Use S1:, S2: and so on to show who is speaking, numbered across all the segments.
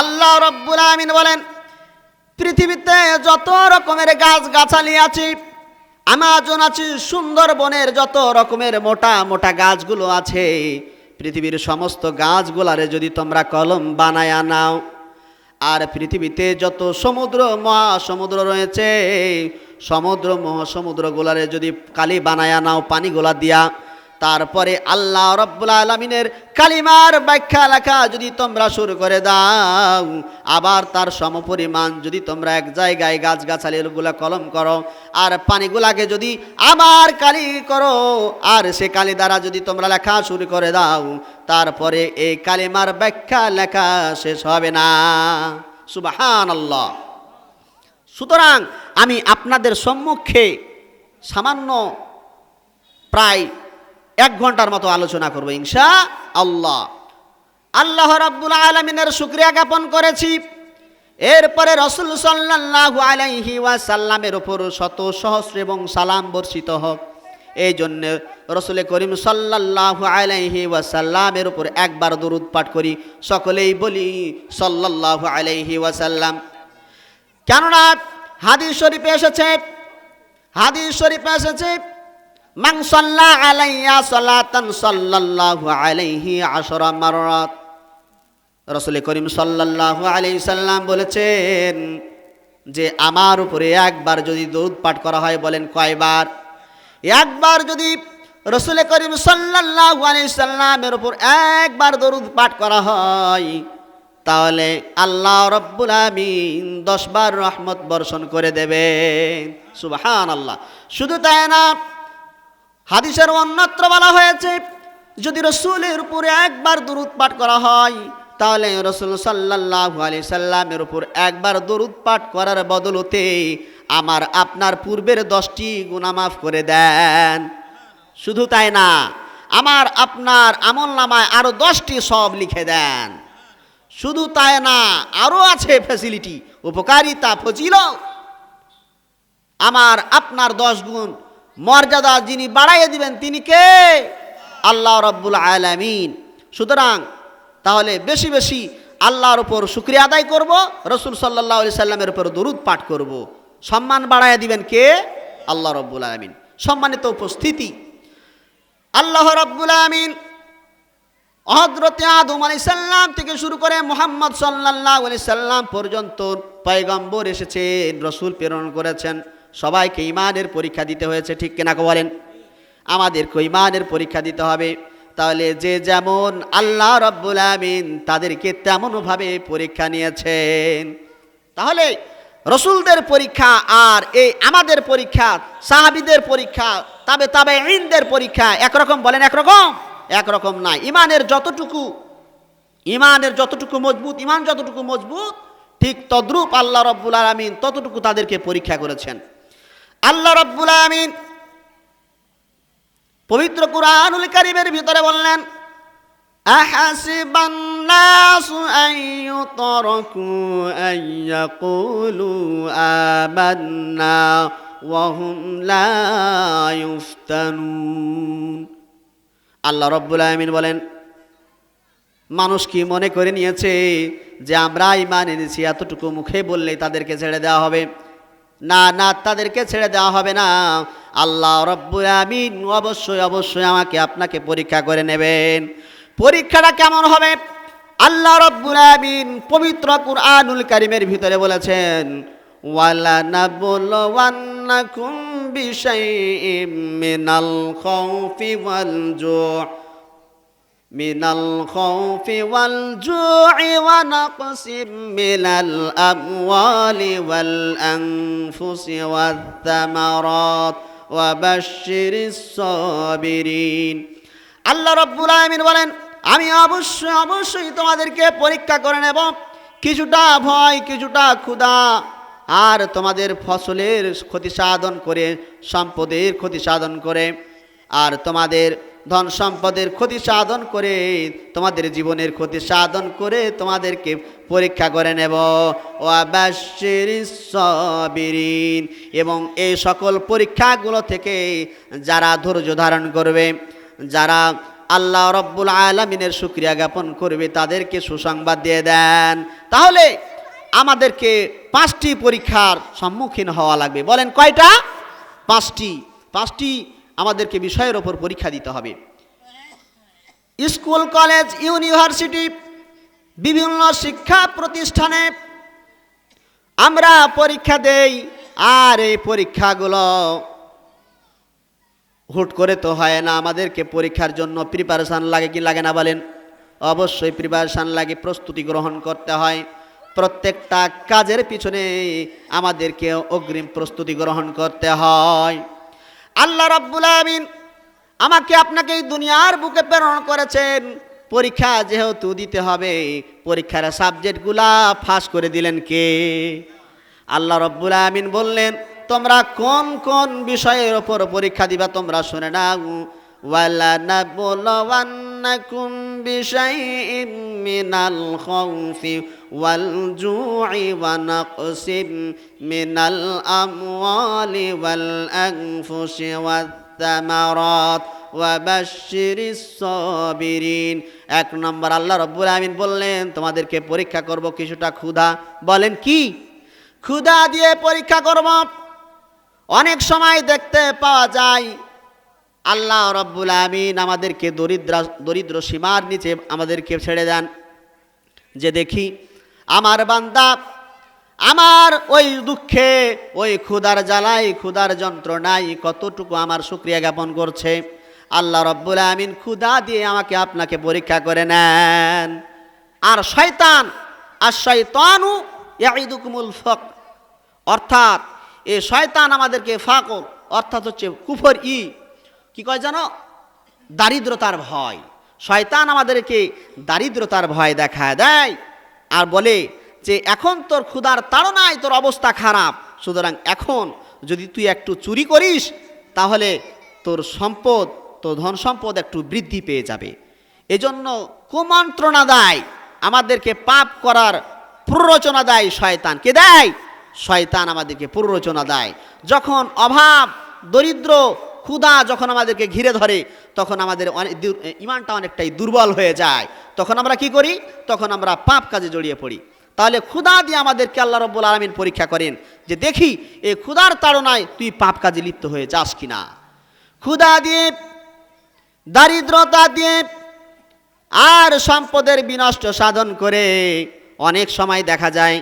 S1: আল্লাহ রব্বুল আমিন বলেন, পৃথিবীতে যত রকমের গাছ গাছালি আছে, আমাজন আছে, সুন্দরবনের যত রকমের মোটা মোটা গাছগুলো আছে, পৃথিবীর সমস্ত গাছগুলারে যদি তোমরা কলম বানায়া নাও, আর পৃথিবীতে যত সমুদ্র, মহাসমুদ্র রয়েছে, সমুদ্র, মহাসমুদ্রগুলারে যদি কালি বানায়া নাও, পানিগুলা দিয়া তারপরে আল্লাহ রব্বুল আলমিনের কালিমার ব্যাখ্যা লেখা যদি তোমরা শুরু করে দাও, আবার তার সমপরিমাণ যদি তোমরা এক জায়গায় গাছগাছালিগুলো কলম করো, আর পানিগুলাকে যদি আবার কালি করো, আর সে কালি দ্বারা যদি তোমরা লেখা শুরু করে দাও, তারপরে এই কালিমার ব্যাখ্যা লেখা শেষ হবে না। সুবাহান আল্লাহ সুতরাং আমি আপনাদের সম্মুখে সামান্য প্রায় এক ঘণ্টার মতো আলোচনা করব ইনশা আল্লাহ আল্লাহ রাব্বুল আলমিনের শুক্রিয়া জ্ঞাপন করেছি। এরপরে রসুল সাল্লাল্লাহু আলাইহি ওয়াসাল্লামের ওপর শত সহস্র এবং সালাম বর্ষিত হোক। এই জন্য রসুল করিম সাল্লাল্লাহু আলাইহি ওয়াসাল্লামের উপর একবার দরুদ পাঠ করি। সকলেই বলি, সাল্লাল্লাহু আলাইহি ওয়াসাল্লাম। কেননা হাদিস শরীফে এসেছে, হাদিস শরীফে এসেছে মান সাল্লা আলাইয়া সালাতান সাল্লাল্লাহু আলাইহি আশরা মাররাত। রাসূল করিম সাল্লাল্লাহু আলাইহি সাল্লাম বলেছেন যে আমার উপরে একবার যদি দরুদ পাঠ করা হয় বলেন কয়বার? একবার যদি রসুল করিম সাল্লাল্লাহু আলাইহি সাল্লামের উপর একবার দরুদ পাঠ করা হয়, তাহলে আল্লাহ রব্বুল আমিন দশবার রহমত বর্ষণ করে দেবেন। সুবহান আল্লাহ শুধু তাই না হাদিসের অন্যত্র বলা হয়েছে, যদি রসুলের উপরে একবার দরুদ পাঠ করা হয়, তাহলে রসুল সাল্লাহ আলি সাল্লামের উপর একবার দরুদ পাঠ করার বদলতে আমার আপনার পূর্বের দশটি গুণামাফ করে দেন। শুধু তাই না, আমার আপনার আমল নামায় আরও দশটি সব লিখে দেন। শুধু তাই না আরও আছে ফ্যাসিলিটি উপকারিতা ফজিল আমার আপনার দশ গুণ মর্যাদা যিনি বাড়াইয়ে দিবেন, তিনি কে? আল্লাহ রব্বুল আলামিন। সুতরাং তাহলে বেশি বেশি আল্লাহর উপর শুক্রিয়া আদায় করব, রসুল সাল্লাহ আলি সাল্লামের উপর দরুদ পাঠ করব। সম্মান বাড়াইয়া দিবেন কে? আল্লাহ রব্বুল আলমিন। সম্মানিত উপস্থিতি। আল্লাহ রব্বুল আলমিন হজরতে আদম আলি সাল্লাম থেকে শুরু করে মোহাম্মদ সাল্লাহ আলি সাল্লাম পর্যন্ত পয়গম্বর এসেছেন, রসুল প্রেরণ করেছেন। সবাইকে ইমানের পরীক্ষা দিতে হয়েছে, ঠিক কিনা বলেন? আমাদেরকে ইমানের পরীক্ষা দিতে হবে। তাহলে যে যেমন আল্লাহ রব্বুল আমিন তাদেরকে তেমনভাবে পরীক্ষা নিয়েছেন। তাহলে রসুলদের পরীক্ষা আর এই আমাদের পরীক্ষা, সাহাবিদের পরীক্ষা, তবে তবে ইনদের পরীক্ষা একরকম বলেন একরকম? একরকম না ইমানের যতটুকু ইমানের যতটুকু মজবুত, ইমান যতটুকু মজবুত, ঠিক তদ্রূপ আল্লাহ রব্বুল আলমিন ততটুকু তাদেরকে পরীক্ষা করেছেন। আল্লাহ রব্বুল আলমিন পবিত্র কুরআনুল কারিমের ভিতরে বললেন أحسب الناس أن يتركوا أن يقولوا آمنا وهم لا يفتنون আল্লাহ রব্বুল আলমিন বলেন মানুষ কি মনে করে নিয়েছে যে আমরা ইমান এনেছি এতটুকু মুখে বললেই তাদেরকে ছেড়ে দেওয়া হবে না না, তাদেরকে ছেড়ে দেওয়া হবে না। আল্লাহ রব্বুল আমিন অবশ্যই অবশ্যই আমাকে আপনাকে পরীক্ষা করে নেবেন। পরীক্ষাটা কেমন হবে? আল্লাহ রব্বুল আমিন পবিত্র কুরআনুল কারিমের ভিতরে বলেছেন ওয়ালা নাবলুওয়ান্নাকুম বিশাইইম মিনাল খাউফি ওয়াল জু' من الخوف والجوع ونقص من الأموال والأنفس والثمرات وبشر الصابرين আল্লাহ রব্বুল আলমিন বলেন আমি অবশ্যই অবশ্যই তোমাদেরকে পরীক্ষা করে নেব কিছুটা ভয় কিছুটা ক্ষুধা আর তোমাদের ফসলের ক্ষতি সাধন করে সম্পদের ক্ষতি সাধন করে আর তোমাদের ধন সম্পদের ক্ষতি সাধন করে, তোমাদের জীবনের ক্ষতি সাধন করে তোমাদেরকে পরীক্ষা করে নেব। ও সবিরিন এবং এই সকল পরীক্ষাগুলো থেকে যারা ধৈর্য ধারণ করবে, যারা আল্লাহ রব্বুল আলমিনের শুক্রিয়া জ্ঞাপন করবে, তাদেরকে সুসংবাদ দিয়ে দেন। তাহলে আমাদেরকে পাঁচটি পরীক্ষার সম্মুখীন হওয়া লাগবে। বলেন কয়টা? পাঁচটি। পাঁচটি আমাদেরকে বিষয়ের ওপর পরীক্ষা দিতে হবে। স্কুল, কলেজ, ইউনিভার্সিটি, বিভিন্ন শিক্ষা প্রতিষ্ঠানে আমরা পরীক্ষা দেই আর এই পরীক্ষাগুলো হুট করে তো হয় না। আমাদেরকে পরীক্ষার জন্য প্রিপারেশান লাগে কি লাগে না বলেন? অবশ্যই প্রিপারেশান লাগে, প্রস্তুতি গ্রহণ করতে হয়। প্রত্যেকটা কাজের পিছনে আমাদেরকে অগ্রিম প্রস্তুতি গ্রহণ করতে হয়। আল্লাহ রাব্বুল আমিন আমাকে আপনাকে এই দুনিয়ার বুকে প্রেরণ করেছেন। পরীক্ষা যেহেতু দিতে হবে, পরীক্ষার সাবজেক্টগুলা ফাঁস করে দিলেন কে? আল্লাহ রব্বুল আমিন বললেন, তোমরা কোন কোন বিষয়ের ওপর পরীক্ষা দিবা তোমরা শুনে নাও। وَلَنَبْلُوَنَّكُمْ بِشَيْءٍ مِّنَ الْخَوْفِ وَالْجُوعِ وَنَقْصٍ مِّنَ الْأَمْوَالِ وَالْأَنفُسِ وَالثَّمَرَاتِ وَبَشِّرِ الصَّابِرِينَ এক নম্বর আল্লাহ রব্বুল আমিন বললেন তোমাদেরকে পরীক্ষা করব কিছুটা ক্ষুধা বলেন কি ক্ষুধা দিয়ে পরীক্ষা করব অনেক সময় দেখতে পাওয়া যায় আল্লাহ রব্বুল আমিন আমাদেরকে দরিদ্র দরিদ্র সীমার নিচে আমাদেরকে ছেড়ে দেন। যে দেখি, আমার বান্দা, আমার ওই দুঃখে, ওই ক্ষুধার জ্বালাই ক্ষুধার যন্ত্রণায় কতটুকু আমার শুক্রিয়া জ্ঞাপন করছে। আল্লাহ রব্বুল আমিন ক্ষুদা দিয়ে আমাকে আপনাকে পরীক্ষা করে নেন। আর শয়তান, আর শয়তানু ইয়াইদুকুমুল ফক। অর্থাৎ, এ শয়তান আমাদেরকে ফাকর, অর্থাৎ হচ্ছে কুফর ই কি কয় জানো? দারিদ্রতার ভয়। শয়তান আমাদেরকে দারিদ্রতার ভয় দেখায় দেয় আর বলে যে, এখন তোর ক্ষুধার তাড়নায় তোর অবস্থা খারাপ। সুতরাং এখন যদি তুই একটু চুরি করিস, তাহলে তোর সম্পদ, তোর ধন সম্পদ একটু বৃদ্ধি পেয়ে যাবে। এজন্য কুমন্ত্রণা দেয়, আমাদেরকে পাপ করার প্ররোচনা দেয় শয়তান। কে দেয়? শয়তান আমাদেরকে প্ররোচনা দেয়। যখন অভাব, দরিদ্র ক্ষুধা যখন আমাদেরকে ঘিরে ধরে, তখন আমাদের অনেক ইমানটা অনেকটাই দুর্বল হয়ে যায়। তখন আমরা কি করি? তখন আমরা পাপ কাজে জড়িয়ে পড়ি। তাহলে ক্ষুধা দিয়ে আমাদেরকে আল্লাহ রব্বুল আলমিন পরীক্ষা করেন যে, দেখি, এই ক্ষুধার তাড়নায় তুই পাপ কাজে লিপ্ত হয়ে যাস কিনা? ক্ষুধা দিয়ে, দারিদ্রতা দিয়ে, আর সম্পদের বিনষ্ট সাধন করে অনেক সময় দেখা যায়,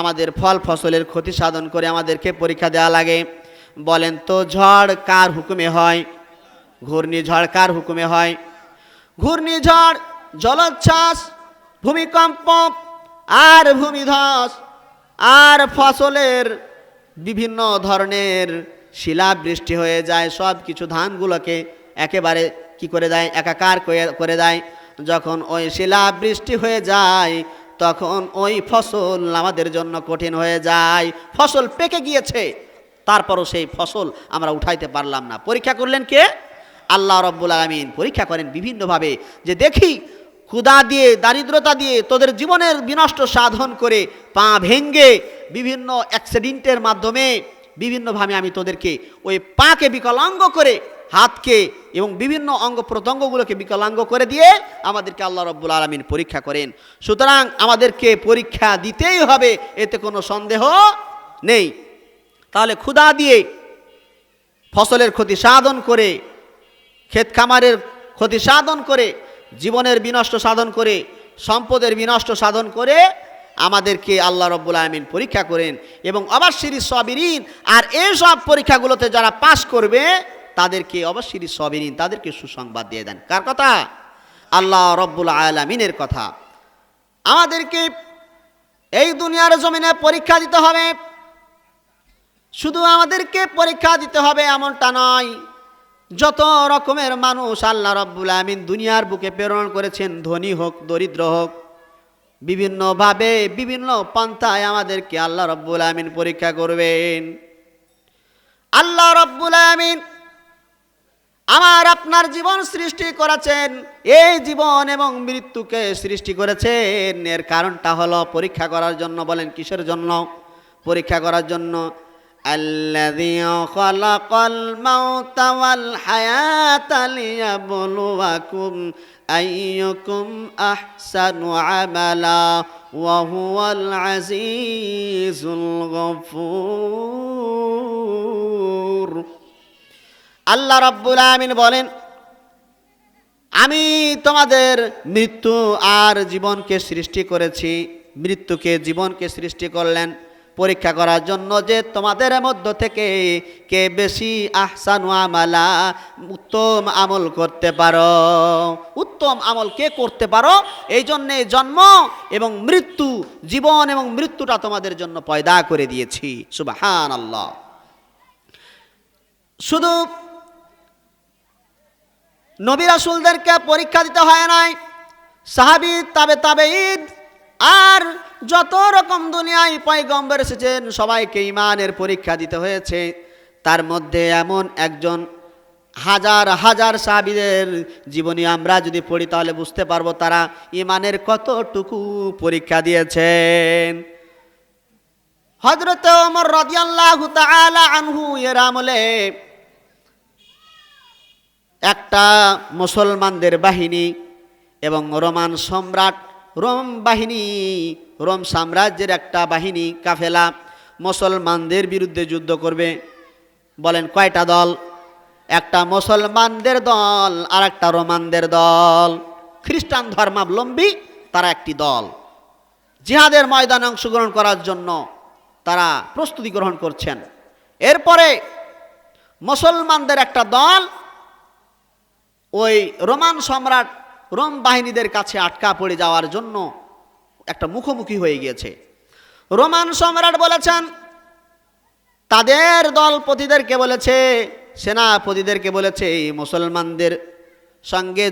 S1: আমাদের ফল ফসলের ক্ষতি সাধন করে আমাদেরকে পরীক্ষা দেওয়া লাগে। বলেন, তো ঝড় কার হুকুমে হয়? ঘূর্ণিঝড় কার হুকুমে হয়? ঘূর্ণিঝড়, জলোচ্ছ্বাস, ভূমিকম্প আর ভূমিধস আর ফসলের বিভিন্ন ধরনের শিলাবৃষ্টি হয়ে যায় সব কিছু ধানগুলোকে একেবারে কি করে দেয়? একাকার করে- করে দেয়। যখন ওই শিলা বৃষ্টি হয়ে যায়, তখন ওই ফসল আমাদের জন্য কঠিন হয়ে যায়। ফসল পেকে গিয়েছে। তারপরও সেই ফসল আমরা উঠাইতে পারলাম না। পরীক্ষা করলেন কে? আল্লাহ রব্বুল আলমিন। পরীক্ষা করেন বিভিন্নভাবে যে দেখি ক্ষুদা দিয়ে, দারিদ্রতা দিয়ে তোদের জীবনের বিনষ্ট সাধন করে পা ভেঙ্গে বিভিন্ন অ্যাক্সিডেন্টের মাধ্যমে বিভিন্নভাবে আমি তোদেরকে ওই পাকে বিকলাঙ্গ করে, হাতকে এবং বিভিন্ন অঙ্গ প্রত্যঙ্গগুলোকে বিকলাঙ্গ করে দিয়ে আমাদেরকে আল্লাহ রব্বুল আলমিন পরীক্ষা করেন। সুতরাং আমাদেরকে পরীক্ষা দিতেই হবে, এতে কোনো সন্দেহ নেই। তাহলে ক্ষুধা দিয়ে ফসলের ক্ষতি সাধন করে, ক্ষেত খামারের ক্ষতি সাধন করে, জীবনের বিনষ্ট সাধন করে, সম্পদের বিনষ্ট সাধন করে আমাদেরকে আল্লাহ রব্বুল আলমিন পরীক্ষা করেন এবং অবাশিরি সবিরিন। আর এইসব পরীক্ষাগুলোতে যারা পাশ করবে, তাদেরকে অবাশিরি সবিরিন, তাদেরকে সুসংবাদ দিয়ে দেন। কার কথা? আল্লাহ রব্বুল আলমিনের কথা। আমাদেরকে এই দুনিয়ার জমিনে পরীক্ষা দিতে হবে। শুধু আমাদেরকে পরীক্ষা দিতে হবে এমনটা নয়। যত রকমের মানুষ আল্লাহ রব্বুল আমিন দুনিয়ার বুকে প্রেরণ করেছেন, ধনী হোক, দরিদ্র হোক, বিভিন্নভাবে বিভিন্ন পন্থায় আমাদেরকে আল্লাহ রব্বুল আমিন পরীক্ষা করবেন। আল্লাহ রব্বুল আমিন আমার আপনার জীবন সৃষ্টি করেছেন, এই জীবন এবং মৃত্যুকে সৃষ্টি করেছেন। এর কারণটা হলো পরীক্ষা করার জন্য বলেন কিসের জন্য? পরীক্ষা করার জন্য الذي خلق الموت والحياة ليبلوكم أيكم أحسن عملا وهو العزيز الغفور আল্লাহ রাব্বুল আমিন বলেন আমি তোমাদের মৃত্যু আর জীবনকে সৃষ্টি করেছি মৃত্যুকে জীবনকে সৃষ্টি করলেন পরীক্ষা করার জন্য যে তোমাদের মধ্য থেকে কে বেশি আহসানু আমালা, উত্তম আমল করতে পারো। উত্তম আমল কে করতে পারো? এই জন্যে জন্ম এবং মৃত্যু, জীবন এবং মৃত্যুটা তোমাদের জন্য পয়দা করে দিয়েছি। সুবাহান আল্লাহ শুধু নবী রাসুলদেরকে পরীক্ষা দিতে হয় নাই, সাহাবি তাবে তাবে ঈদ আর যত রকম দুনিয়ায় পয়গম্বর এসেছেন, সবাইকে ইমানের পরীক্ষা দিতে হয়েছে। তার মধ্যে এমন একজন হাজার হাজার সাহাবিদের জীবনী আমরা যদি পড়ি, তাহলে বুঝতে পারব তারা ইমানের কতটুকু পরীক্ষা দিয়েছেন। হজরত রাদিয়াল্লাহু তাআলা আনহু এর আমলে একটা মুসলমানদের বাহিনী এবং রোমান সম্রাট রোম বাহিনী, রোম সাম্রাজ্যের একটা বাহিনী, কাফেলা, মুসলমানদের বিরুদ্ধে যুদ্ধ করবে। বলেন, কয়টা দল? একটা মুসলমানদের দল আর একটা রোমানদের দল। খ্রিস্টান ধর্মাবলম্বী, তারা একটি দল। জিহাদের ময়দানে অংশগ্রহণ করার জন্য তারা প্রস্তুতি গ্রহণ করছেন। এরপরে মুসলমানদের একটা দল, ওই রোমান সম্রাট রোম বাহিনীদের কাছে আটকা পড়ে যাওয়ার জন্য একটা মুখোমুখি হয়ে গিয়েছে। রোমান সম্রাট বলেছেন, তাদের দলপতিদেরকে বলেছে, সেনাপতিদেরকে বলেছে, এই মুসলমানদের সঙ্গে